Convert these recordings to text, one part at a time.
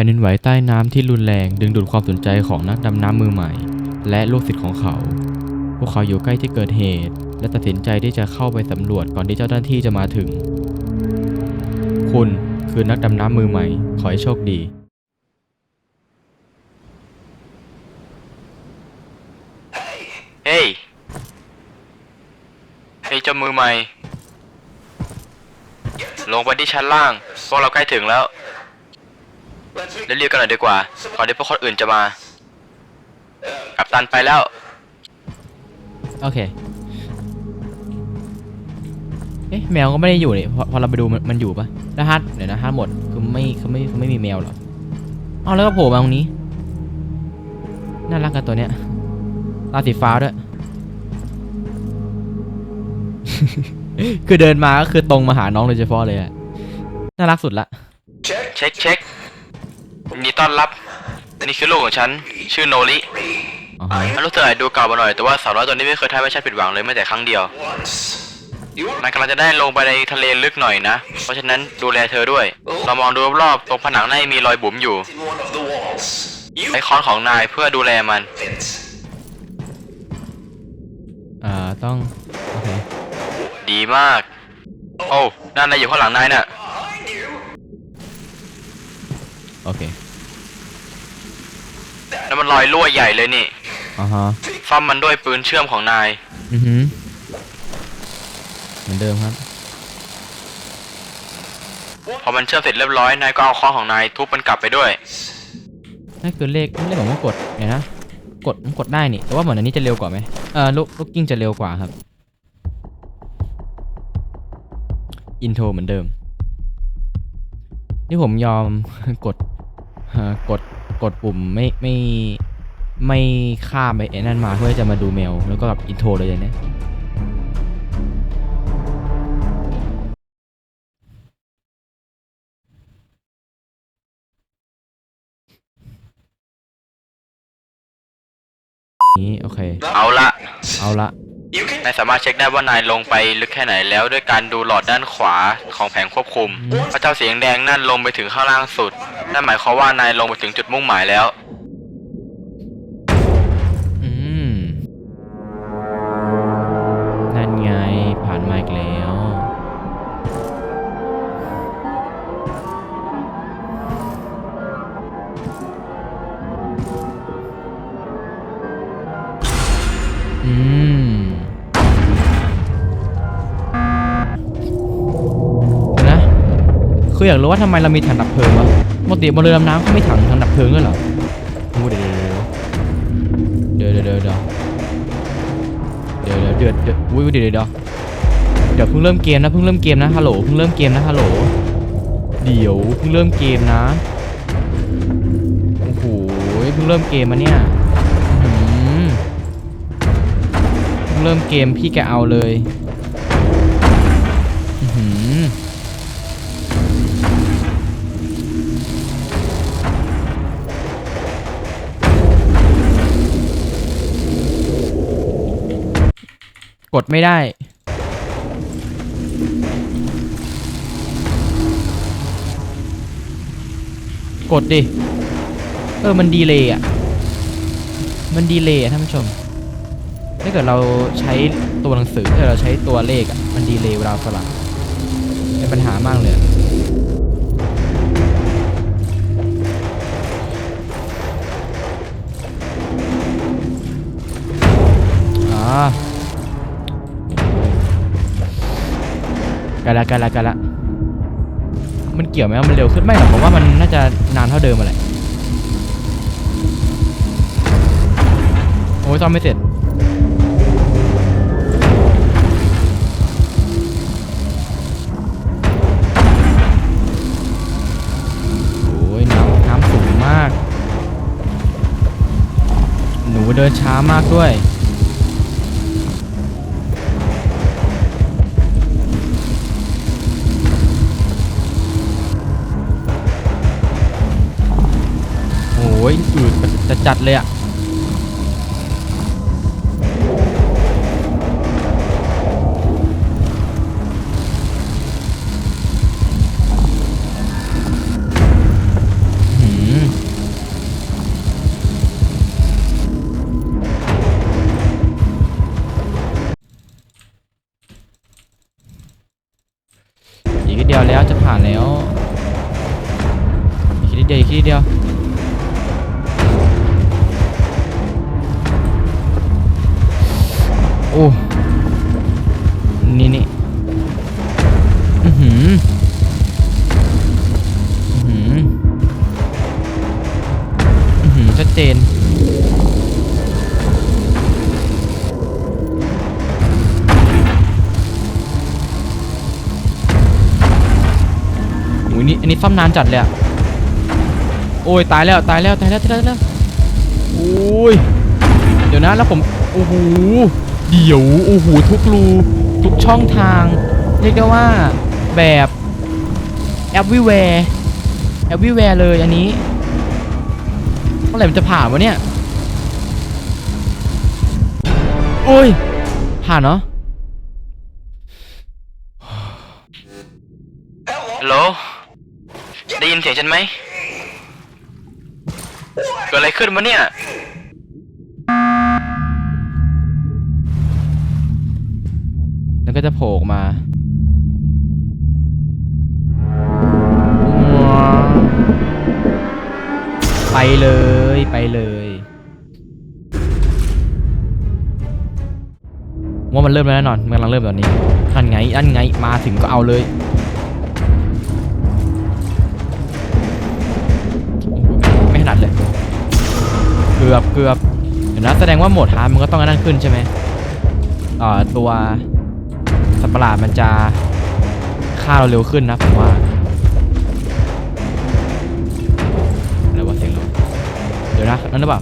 ผ่นดินไหวใต้น้ำที่รุนแรงดึงดูดความสนใจของนักดำน้ำมือใหม่ และลูกศิษย์ของเขา พวกเขาอยู่ใกล้ที่เกิดเหตุ และตัดสินใจที่จะเข้าไปสำรวจก่อนที่เจ้าหน้าที่จะมาถึง คุณคือนักดำน้ำมือใหม่ ขอให้โชคดี เฮ้ยเฮ้ยเจ้ามือใหม่ ลงไปที่ชั้นล่างพวกเราใกล้ถึงแล้ว เรีบๆกันหน่อยดีกว่าก่อนที่พวกคนอื่นจะมา กับตันไปแล้ว โอเค เอ๊ะแมวก็ไม่ได้อยู่นี่พอพอเราไปดูมันมันอยู่ปะแล้วฮัทเดี๋ยวนะฮัทหมดคือไม่คือไม่คือไม่มีแมวเหรอเอาแล้วก็โผล่มาตรงนี้ น่ารักกันตัวเนี้ยตาสีฟ้าด้วย คือเดินมาก็คือตรงมาหาน้องโดยเฉพาะเลยอะน่ารักสุดละ เช็คเช็ค ยินดีต้อนรับนี่คือลูกของฉัน ชื่อโนริอ๋อฮะมันรู้สึกอาจดูเก่าไปหน่อยแต่ว่าสาวน้อยตัวนี้ไม่เคยทำให้ฉันผิดหวังเลยแม้แต่ครั้งเดียวนายกำลังจะได้ลงไปในทะเลลึกหน่อยนะ เพราะฉะนั้นดูแลเธอด้วย เรามองดูรอบๆตรงผนังน่าจะมีรอยบุ๋มอยู่ไอคอนของนายเพื่อดูแลมัน อ่าต้อง โอเค ดีมาก โอ้นั่นนายอยู่ข้างหลังนายน่ะ โอ เคแล้วมันรอยรั่วใหญ่เลยนี่อ๋อฮะซ่อมมันด้วยปืนเชื่อมของนาย อือหือเหมือนเดิมครับ พอมันเชื่อมเสร็จเรียบร้อยนายก็เอาคอนของนายทุบมันกลับไปด้วย นั่นคือเลขเลขผมว่ากดเดี๋ยวนะ กดผมกดได้นี่ แต่ว่าเหมือนอันนี้จะเร็วกว่าไหมเออลูกลูกกิ้งจะเร็วกว่าครับ อินโทรเหมือนเดิม นี่ผมยอม กดเอ่อ กดกดปุ่มไม่ไม่ไม่ข้ามไปไอ้นั่นมาเพื่อจะมาดูเมล แล้วก็กับอินโทรเลยเนี่ยนี้โอเค เอาละ เอาละ นายสามารถเช็คได้ว่านายลงไปลึกแค่ไหนแล้วด้วยการดูหลอดด้านขวาของแผงควบคุมอืมพระเจ้าสีแดงๆนั่นลงไปถึงข้างล่างสุด นั่นหมายความว่านายลงไปถึงจุดมุ่งหมายแล้ว คืออยากรู้ว่าทำไมเรามีถังดับเพลิงวะปกติบนเรือดำน้ำเขาไม่ถังถังดับเพลิงด้วยเหรอโอ้เดี๋ยวเดี๋ยวเดี๋ยวเดี๋ยวเดี๋ยวเดี๋ยวเดี๋ยวเดี๋ยวอุ้ยเดี๋ยวเดี๋ยวเดี๋ยวเดี๋ยวเพิ่งเริ่มเกมนะเพิ่งเริ่มเกมนะฮัลโหลเพิ่งเริ่มเกมนะฮัลโหลเดี๋ยวเพิ่งเริ่มเกมนะโอ้โหเพิ่งเริ่มเกมมาเนี่ยเพิ่งเริ่มเกมพี่แกเอาเลย กดไม่ได้ กดดิ เออ มันดีเลยอะ มันดีเลยอะท่านผู้ชม ถ้าเกิดเราใช้ตัวหนังสือถ้าเกิดเราใช้ตัวเลขอะ มันดีเลยเวลาสลับเป็นปัญหามากเลย กันละกันละกันละมันเกี่ยวไหมว่ามันเร็วขึ้นไม่หรอกผมว่ามันน่าจะนานเท่าเดิมมาแหละโอ้ยซ่อมไม่เสร็จโอ้ยน้ำน้ำสูงมาก หนูเดินช้ามากด้วย ยอืดจะจัดเลยอะ จนโอ้ยนี่อันนี้ซ่อมนานจัดเลยอะโอ้ยตายแล้วตายแล้วตายแล้วตายแล้วตายแล้วโอ้ยเดี๋ยวนะแล้วผมโอ้โหเดี๋ยวโอ้โหทุกรูทุกช่องทาง เรียกได้ว่าแบบ everywhere everywhere เลยอันนี้ เมื่อไหร่มันจะผ่านวะเนี่ยโอ้ย ผ่านเนาะฮัลโหลได้ยินเสียงฉันไหมเกิดอะไรขึ้นวะเนี่ยแล้วก็จะโผล่ออกมา ไปเลยไปเลยว่ามันเริ่มแล้วแน่นอนมันกำลังเริ่มตอนนี้อันไงอันไงมาถึงก็เอาเลยไม่ถนัดเลย เกือบเกือบเดี๋ยวนะแสดงว่าโหมดฮาร์ดมันก็ต้องอันนั่นขึ้นใช่ไหมอ่อตัวสัตว์ประหลาดมันจะฆ่าเราเร็วขึ้นนะผมว่า ดี๋ยวนะนั่นหรือเปล่า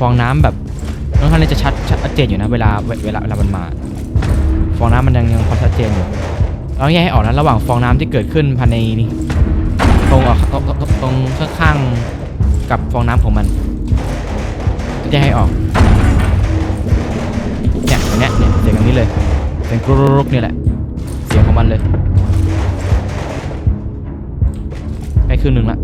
ฟองน้ำแบบค่อนข้างจะชัดชัดเจนอยู่นะเวลาเวลาเวลามันมา ฟองน้ำมันยังยังพอชัดเจนอยู่เราแยกให้ออกนะระหว่างฟองน้ำที่เกิดขึ้นภายในนี่ตรงออกตรงข้างๆกับฟองน้ำของมันแยกให้ออกเนี่ยอันเนี้ยเนี่ยเสียงอย่างนี้เลยเสียงกรุกๆเนี่แหละ เสียงของมันเลยใกล้ครึ่งหนึ่งละ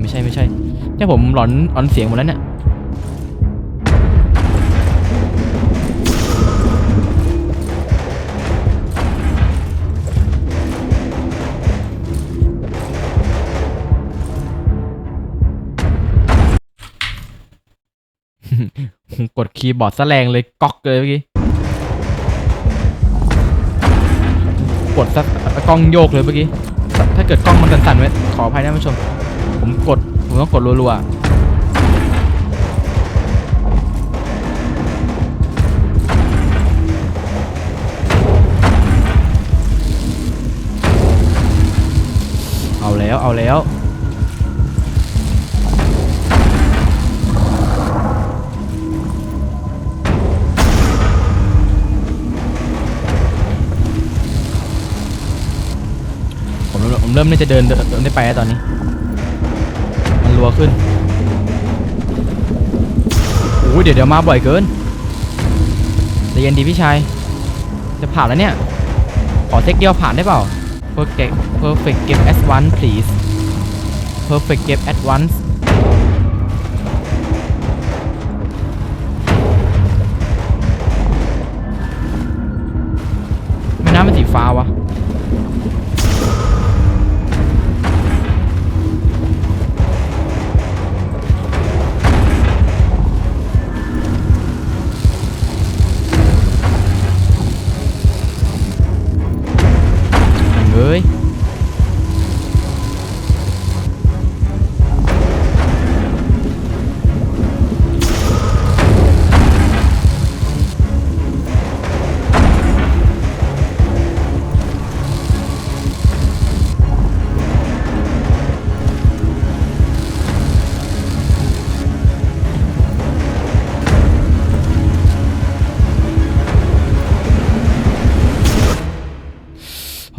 ไม่ใช่ไม่ใช่เนี่ยผมหลอนหลอนเสียงหมดแล้วเนี่ยกดคีย์บอร์ดซะแรงเลยก๊อกเลยเมื่อกี้กดซะกล้องโยกเลยเมื่อกี้ ถ้าเกิดกล้องมันสั่นๆไว้ขออภัยนะท่านผู้ชม ผมกด ผมต้องกดรัวๆเอาแล้ว เอาแล้วผมเริ่มผมเริ่มน่าจะเดินเดินได้ไปแล้วตอนนี้ รัวขึ้นโอ้ยเดี๋ยวเดี๋ยวมาบ่อยเกินใจเย็นดีพี่ชาย จะผ่านแล้วเนี่ย ขอเทคเดียวผ่านได้เปล่า perfect perfect game at once please perfect game at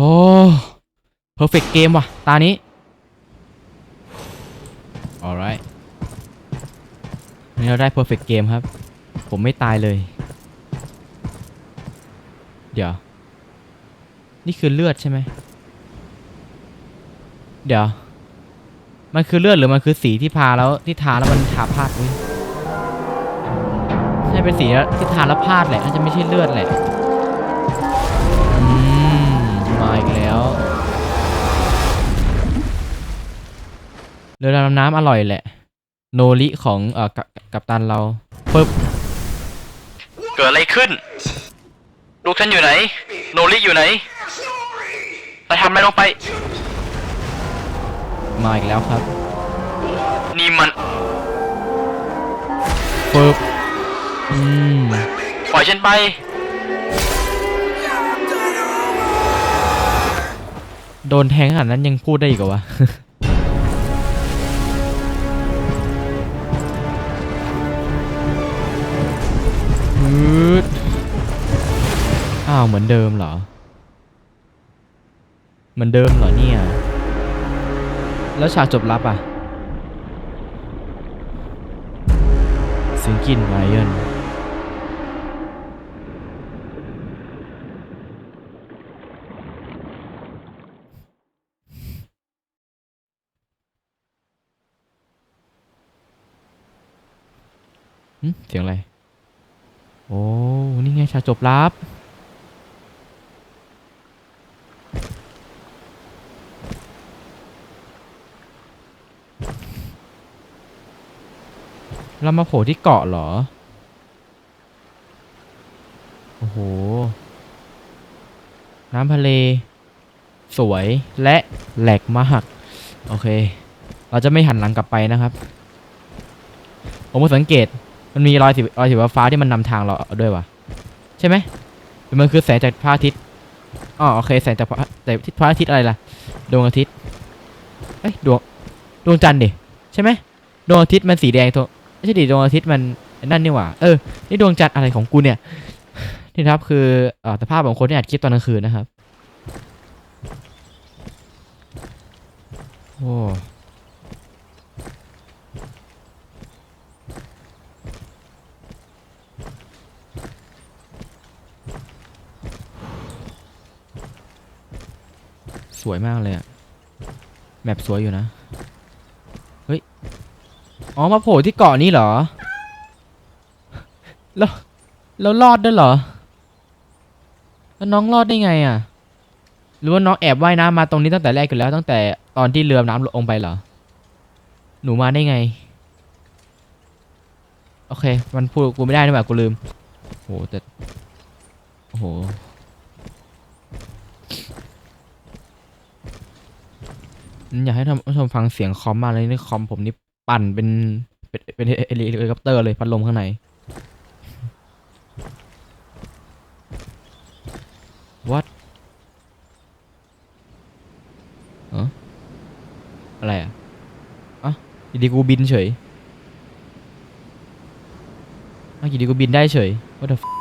โอ้ perfect game ว่ะ ตานี้ alright นนี้เราได้ perfect game ครับ ผมไม่ตายเลย เดี๋ยว นี่คือเลือดใช่ไหม เดี๋ยว มันคือเลือดหรือมันคือสีที่พาแล้วที่ทาแล้วมันทาพลาดอุ้ยใช่เป็นสีที่ทาแล้วพลาดแหละน่าจะไม่ใช่เลือดแหละ เรือดำน้ำอร่อยแหละ โนริของเอ่อกับกับตันเราปึ๊บเกิดอะไรขึ้น ลูกฉันอยู่ไหน โนริอยู่ไหนเราทำอะไรลงไป มาอีกแล้วครับนี่มันปึ๊บอืมปล่อยฉันไป โดนแทงขนาดนั้นยังพูดได้อีกเหรอวะ ฮึดอ้าวเหมือนเดิมเหรอ เหมือนเดิมเหรอเนี่ย แล้วฉากจบลับอะซิงกินไมเอนหึเสียงอะไร โอ้ นี่ไงฉากจบลับ เรามาโผล่ที่เกาะเหรอ โอ้โห น้ำทะเล สวยและแหลกมาก โอเค เราจะไม่หันหลังกลับไปนะครับ ผมสังเกต มันมีรอยสีรอยสีฟ้าที่มันนำทางเราด้วยวะใช่ไหมมันคือแสงจากพระอาทิตย์อ๋อโอเคแสงจากพระแต่พระอาทิตย์อะไรล่ะดวงอาทิตย์เอ้ยดวงดวงจันทร์ดิใช่ไหมดวงอาทิตย์มันสีแดงตัวไม่ใช่ดิดวงอาทิตย์มันนั่นนี่หว่าเออนี่ดวงจันทร์อะไรของกูเนี่ยนี่ครับคืออ่อสภาพของคนที่อัดคลิปตอนกลางคืนนะครับโอ้ สวยมากเลยอะแมปสวยอยู่นะ เฮ้ย อ๋อ มาโผล่ที่เกาะนี้เหรอ แล้ว แล้วรอดได้เหรอ แล้วน้องรอดได้ไงอะหรือว่าน้องแอบว่ายน้ำมาตรงนี้ตั้งแต่แรกอยู่แล้ว ตั้งแต่ตอนที่เรือน้ำลงไปเหรอ หนูมาได้ไง โอเค มันพูดกูไม่ได้นี่หว่ากูลืมโหแต่โอ้โห อยากให้ท่านผู้ชมฟังเสียงคอมมากเลยนี่คอมผมนี่ปั่นเป็นเป็นเป็นเฮลิคอปเตอร์เลยพัดลมข้างใน what เอออะไรอะอะอยู่ดีกูบินเฉยอะอยู่ดีกูบินได้เฉย what the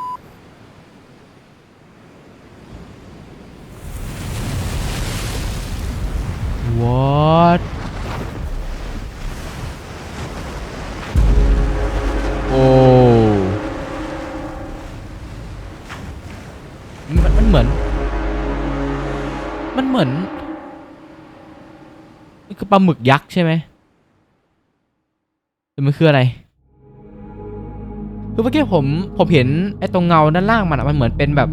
มันเหมือนมันคือปลาหมึกยักษ์ใช่ไหมหรือมันคืออะไรคือเมื่อกี้ผมผมเห็นไอ้ตรงเงาด้านล่างมันอะมันเหมือนเป็นแบบ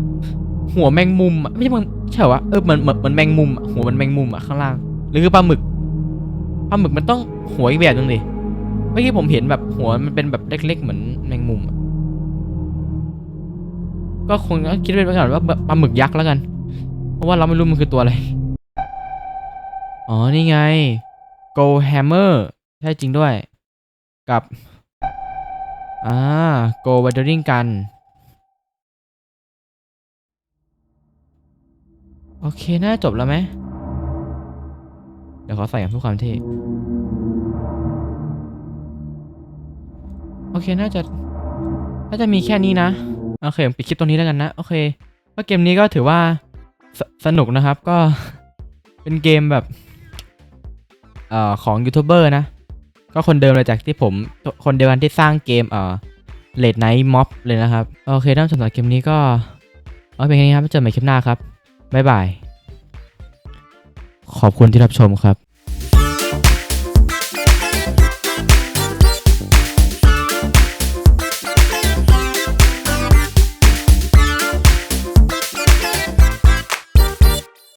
หัวแมงมุมอะไม่ใช่มันใช่เหรอวะเออเหมือนเหมือนเหมือนแมงมุมอะหัวมันแมงมุมอะข้างล่างหรือคือปลาหมึกปลาหมึกมันต้องหัวอีกแบบนึงดิเมื่อกี้ผมเห็นแบบหัวมันเป็นแบบเล็ก ๆ เหมือนแมงมุมก็คงต้องคิดไว้ก่อนว่าปลาหมึกยักษ์แล้วกัน ราะว่าเราไม่รู้มันคือตัวอะไร อ๋อ นี่ไง Go Hammer ใช่จริงด้วย กับ อ่า Go Wandering กัน โอเค น่าจบแล้วไหม เดี๋ยวขอใส่กับทุกความเท่โอเค น่าจะ น่าจะมีแค่นี้นะ โอเคผมปิดคลิปตรงนี้แล้วกันนะ โอเคก็เกมนี้ก็ถือว่า สสนุกนะครับก็เป็นเกมแบบเอ่อของยูทูบเบอร์นะ ก็คนเดิมเลยจากที่ผมคนเดียวกันที่สร้างเกมเอ่อเลดไนท์ม็อบเลยนะครับ โอเคท่านผู้ชมสำหรับเกมนี้ก็เอาเป็นแค่นี้ครับเจอกันใหม่คลิปหน้าครับ บ๊ายบาย ขอบคุณที่รับชมครับ